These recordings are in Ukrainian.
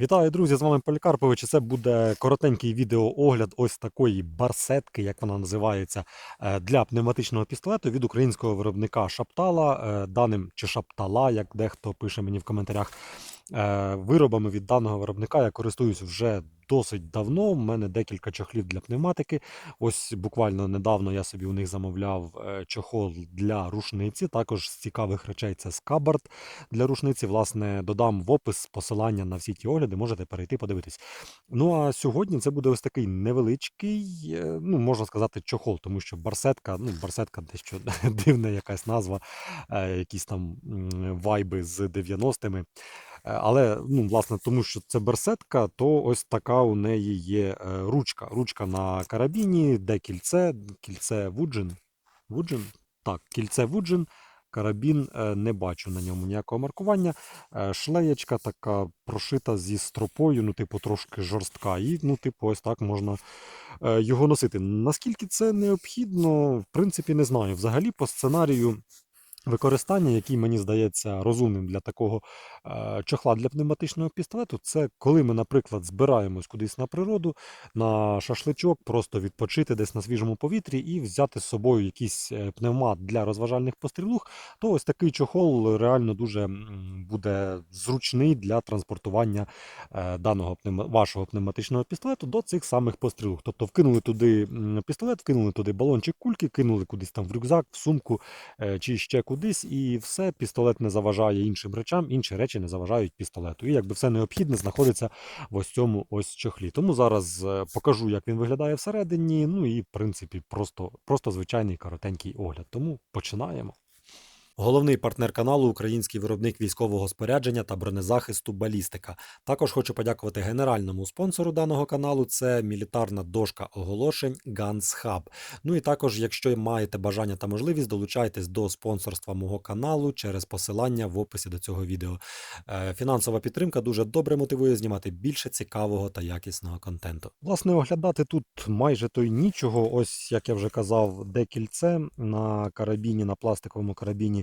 Вітаю, друзі! З вами Полікарпович. Це буде коротенький відеоогляд ось такої барсетки, як вона називається, е, для пневматичного пістолету від українського виробника Шаптала. Е, Даним чи Шаптала, як дехто пише мені в коментарях. Е, Виробами від даного виробника я користуюсь вже досить давно. У мене декілька чохлів для пневматики. Ось буквально недавно я собі у них замовляв е, чохол для рушниці. Також з цікавих речей це скабард для рушниці. Власне, додам в опис посилання на всі ті огляди, можете перейти подивитись. Ну а сьогодні це буде ось такий невеличкий, е, ну можна сказати, чохол, тому що барсетка, ну барсетка дещо дивна якась назва, якісь там вайби з 90-ми. Е, Але ну, власне, тому що це берсетка, то ось така у неї є е, ручка. Ручка на карабіні, де кільце, кільце Вуджин. Вуджин? Так, кільце Вуджин. Карабін е, не бачу на ньому ніякого маркування. Шлеєчка така прошита зі стропою, ну, типу, трошки жорстка. І, ну, типу, ось так можна його носити. Наскільки це необхідно, в принципі, не знаю. Взагалі, по сценарію використання, який мені здається розумним для такого е, чохла для пневматичного пістолету, це коли ми, наприклад, збираємось кудись на природу, на шашличок, просто відпочити десь на свіжому повітрі і взяти з собою якийсь е, пневмат для розважальних пострілух, то ось такий чохол реально дуже буде зручний для транспортування е, даного вашого пневматичного пістолету до цих самих пострілух. Тобто вкинули туди пістолет, вкинули туди балончик кульки, кинули кудись там в рюкзак, в сумку чи ще кудись, і все, пістолет не заважає іншим речам, інші речі не заважають пістолету. І якби все необхідне знаходиться в ось цьому ось чохлі. Тому зараз е, покажу, як він виглядає всередині. Ну і в принципі, просто, просто звичайний коротенький огляд. Тому починаємо. Головний партнер каналу український виробник військового спорядження та бронезахисту Балістика. Також хочу подякувати генеральному спонсору даного каналу. Це мілітарна дошка оголошень Guns Hub. Ну і також, якщо маєте бажання та можливість, долучайтесь до спонсорства мого каналу через посилання в описі до цього відео. Е, Фінансова підтримка дуже добре мотивує знімати більше цікавого та якісного контенту. Власне, оглядати тут майже то й нічого. Ось як я вже казав, де кільце на карабіні, на пластиковому карабіні.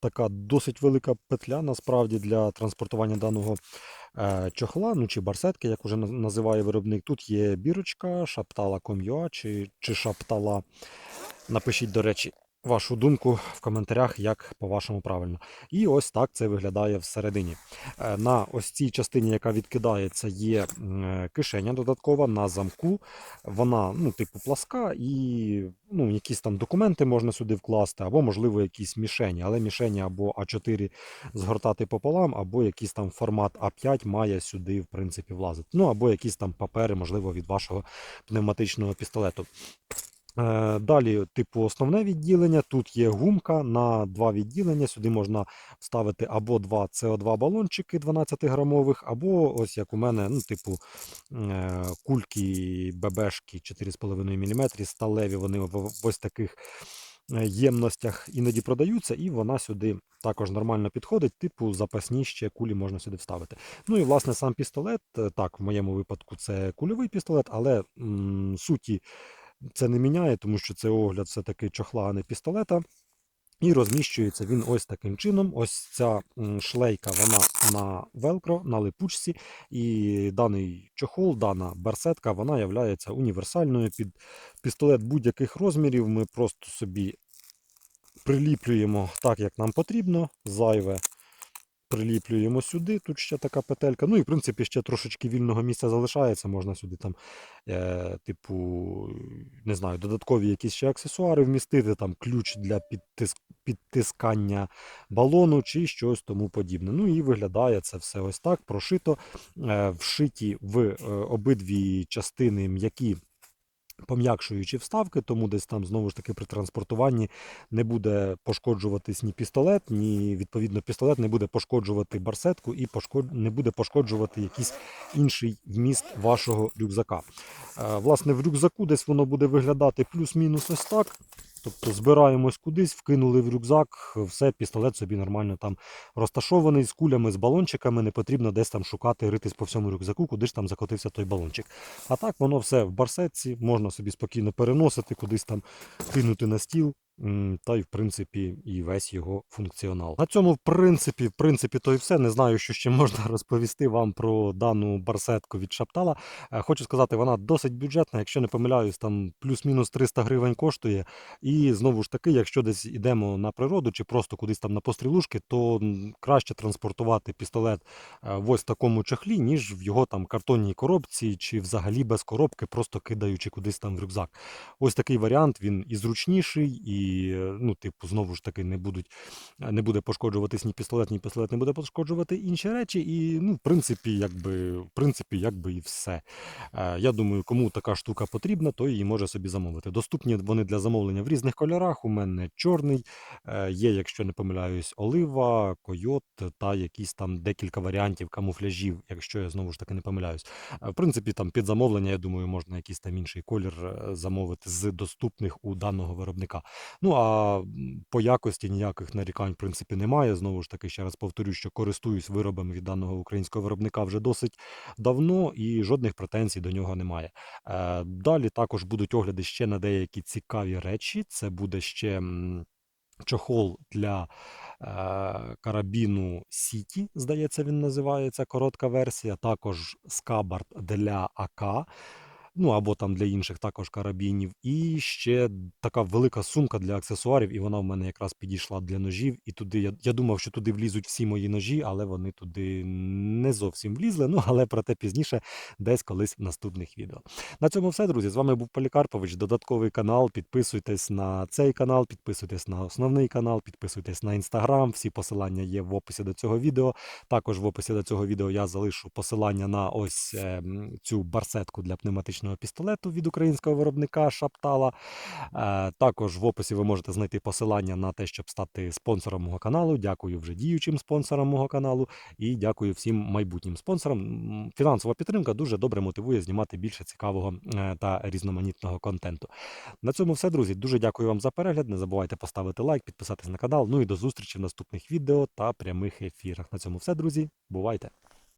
Така досить велика петля насправді для транспортування даного е, чохла, ну чи барсетки, як уже називає виробник. Тут є бірочка, шаптала.com.ua чи, чи шаптала. Напишіть, до речі, вашу думку в коментарях, як по-вашому правильно. І ось так це виглядає всередині. Е, На ось цій частині, яка відкидається, є е, кишеня додаткова на замку. Вона, ну, типу, пласка, і ну, якісь там документи можна сюди вкласти, або, можливо, якісь мішені. Але мішені або А4 згортати пополам, або якийсь там формат А5 має сюди, в принципі, влазити. Ну, або якісь там папери, можливо, від вашого пневматичного пістолету. Е, Далі, типу, основне відділення. Тут є гумка на два відділення. Сюди можна вставити або два СО2 балончики 12-грамових, або ось як у мене, ну, типу, е, кульки ББшки 4,5 мм, сталеві, вони в ось таких е, ємностях іноді продаються, і вона сюди також нормально підходить, типу запасні ще кулі можна сюди вставити. Ну і власне сам пістолет, так, в моєму випадку це кульовий пістолет, але м, суті це не міняє, тому що це огляд все-таки чохла, а не пістолета. І розміщується він ось таким чином. Ось ця шлейка вона на велкро, на липучці. І даний чохол, дана барсетка, вона є універсальною під пістолет будь-яких розмірів. Ми просто собі приліплюємо так, як нам потрібно. Зайве приліплюємо сюди. Тут ще така петелька. Ну і в принципі ще трошечки вільного місця залишається. Можна сюди там, е, типу, не знаю, додаткові якісь ще аксесуари вмістити, там ключ для підтиск, підтискання балону чи щось тому подібне. Ну і виглядає це все ось так. Прошито, е, вшиті в е, обидві частини м'які. Пом'якшуючі вставки, тому десь там знову ж таки при транспортуванні не буде пошкоджуватись ні пістолет, ні відповідно пістолет не буде пошкоджувати барсетку і не буде пошкоджувати якийсь інший вміст вашого рюкзака. Е, Власне, в рюкзаку десь воно буде виглядати плюс-мінус ось так. Тобто збираємось кудись, вкинули в рюкзак, все, пістолет собі нормально там розташований з кулями, з балончиками, не потрібно десь там шукати, ритись по всьому рюкзаку, куди ж там закотився той балончик. А так воно все в барсетці, можна собі спокійно переносити, кудись там кинути на стіл, Та й в принципі і весь його функціонал. На цьому, в принципі, в принципі, то і все. Не знаю, що ще можна розповісти вам про дану барсетку від Шаптала. Е, Хочу сказати, вона досить бюджетна. Якщо не помиляюсь, там плюс-мінус 300 гривень коштує. І знову ж таки, якщо десь йдемо на природу чи просто кудись там на пострілушки, то краще транспортувати пістолет е, в ось такому чохлі, ніж в його там картонній коробці, чи взагалі без коробки, просто кидаючи кудись там в рюкзак. Ось такий варіант, він і зручніший, і, е, ну, типу, знову ж таки, не будуть, е, не буде пошкоджуватись ні пістолет, ні пістолет не буде пошкоджувати інші речі. І, ну, в принципі, якби, в принципі, якби і все. Е, Я думаю, кому така штука потрібна, то її може собі замовити. Доступні вони для замовлення в різних кольорах. У мене чорний, є, якщо не помиляюсь, олива, койот та якісь там декілька варіантів камуфляжів, якщо я знову ж таки не помиляюсь. В принципі, там під замовлення, я думаю, можна якийсь там інший колір замовити з доступних у даного виробника. Ну а по якості ніяких нарікань, в принципі, немає. Знову ж таки, ще раз повторю, що користуюсь виробами від даного українського виробника вже досить давно і жодних претензій до нього немає. Е, Далі також будуть огляди ще на деякі цікаві речі. Це буде ще. Чохол для е, карабіну Сіті, здається, він називається коротка версія. Також скабард для АК, ну або там для інших також карабінів. І ще така велика сумка для аксесуарів, і вона в мене якраз підійшла для ножів. І туди я, я думав, що туди влізуть всі мої ножі, але вони туди не зовсім влізли. Ну але про те пізніше, десь колись в наступних відео. На цьому все, друзі. З вами був Полікарпович. Додатковий канал. Підписуйтесь на цей канал, підписуйтесь на основний канал, підписуйтесь на інстаграм. Всі посилання є в описі до цього відео. Також в описі до цього відео я залишу посилання на ось е, цю барсетку для пневматичного пістолету від українського виробника Шаптала. Е, Також в описі ви можете знайти посилання на те, щоб стати спонсором мого каналу. Дякую вже діючим спонсорам мого каналу і дякую всім майбутнім спонсорам. Фінансова підтримка дуже добре мотивує знімати більше цікавого е, та різноманітного контенту. На цьому все, друзі. Дуже дякую вам за перегляд. Не забувайте поставити лайк, підписатись на канал. Ну і до зустрічі в наступних відео та прямих ефірах. На цьому все, друзі. Бувайте!